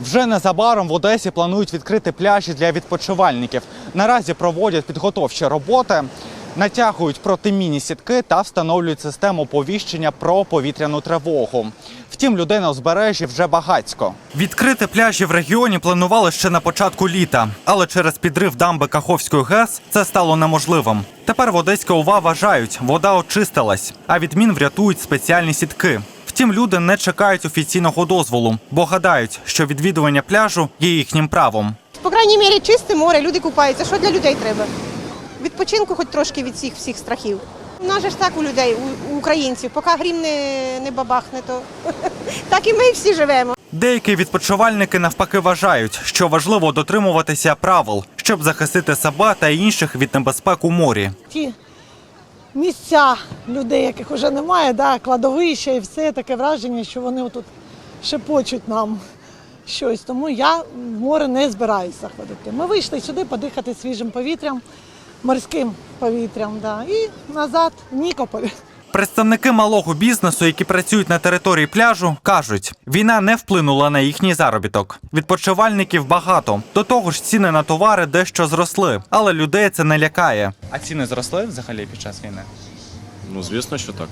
Вже незабаром в Одесі планують відкрити пляжі для відпочивальників. Наразі проводять підготовчі роботи, натягують протимінні сітки та встановлюють систему повіщення про повітряну тривогу. Втім, людей на узбережжі вже багацько. Відкрити пляжі в регіоні планували ще на початку літа, але через підрив дамби Каховської ГЕС це стало неможливим. Тепер в Одеська ОВА вважають, вода очистилась, а відмін врятують спеціальні сітки. Втім, люди не чекають офіційного дозволу, бо гадають, що відвідування пляжу є їхнім правом. По крайній мірі чисте море, люди купаються. Що для людей треба? Відпочинку хоч трошки від всіх всіх страхів. У нас же ж так у людей, у, українців, поки грім не, не бабахне, то так і ми всі живемо. Деякі відпочивальники навпаки вважають, що важливо дотримуватися правил, щоб захистити себе та інших від небезпек у морі. ті місця людей, яких вже немає, да, кладовища і все таке враження, що вони тут шепочуть нам щось. Тому я в море не збираюся ходити. Ми вийшли сюди подихати свіжим повітрям, морським повітрям, да, і назад в Нікополь. Представники малого бізнесу, які працюють на території пляжу, кажуть, війна не вплинула на їхній заробіток. Відпочивальників багато. До того ж, ціни на товари дещо зросли, але людей це не лякає. А ціни зросли взагалі під час війни? Ну, звісно, що так.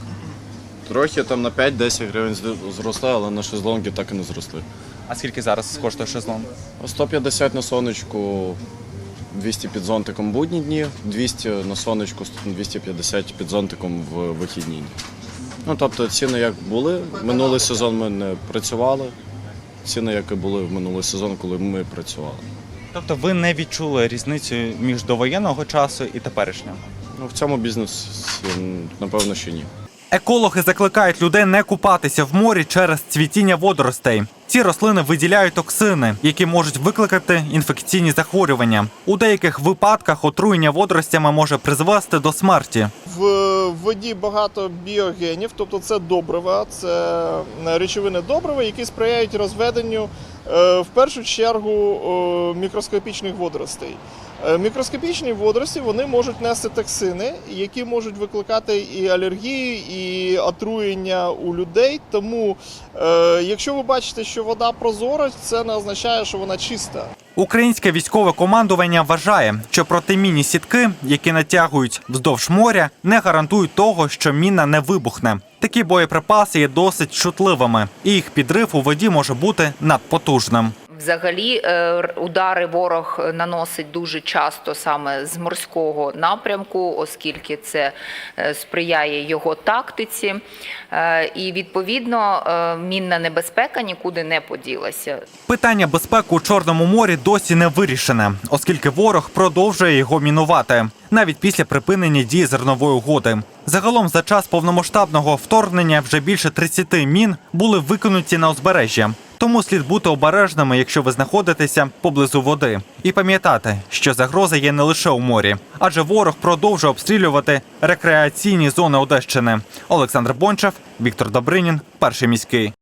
Трохи там на 5-10 гривень зросли, але на шезлонги так і не зросли. А скільки зараз коштує шезлонг? 150 на сонечку, 200 під зонтиком будні дні, 200 на сонечку, 250 під зонтиком в вихідні дні. Ну, тобто ціни як були, минулий сезон ми не працювали. Ціни, як і були в минулий сезон, коли ми працювали. Тобто ви не відчули різницю між довоєнного часу і теперішнього? Ну, в цьому бізнесі, напевно, що ні. Екологи закликають людей не купатися в морі через цвітіння водоростей. Ці рослини виділяють токсини, які можуть викликати інфекційні захворювання. У деяких випадках отруєння водоростями може призвести до смерті. В воді багато біогенів, тобто це добрива, це речовини добрива, які сприяють розведенню е, в першу чергу е, мікроскопічних водоростей. Е, Мікроскопічні водорості вони можуть нести токсини, які можуть викликати і алергії, і отруєння у людей. Тому, е, якщо ви бачите, що вода прозора, це не означає, що вона чиста. Українське військове командування вважає, що протимінні сітки, які натягують вздовж моря, не гарантують того, що міна не вибухне. Такі боєприпаси є досить чутливими, і їх підрив у воді може бути надпотужним. Взагалі, е, удари ворог наносить дуже часто саме з морського напрямку, оскільки це е, сприяє його тактиці. Е, І відповідно мінна небезпека нікуди не поділася. Питання безпеки у Чорному морі досі не вирішене, оскільки ворог продовжує його мінувати навіть після припинення дії зернової угоди. Загалом за час повномасштабного вторгнення вже більше 30 мін були викинуті на узбережжя. Тому слід бути обережними, якщо ви знаходитеся поблизу води, і пам'ятати, що загроза є не лише у морі, адже ворог продовжує обстрілювати рекреаційні зони Одещини. Олександр Бончев, Віктор Добринін, перший міський.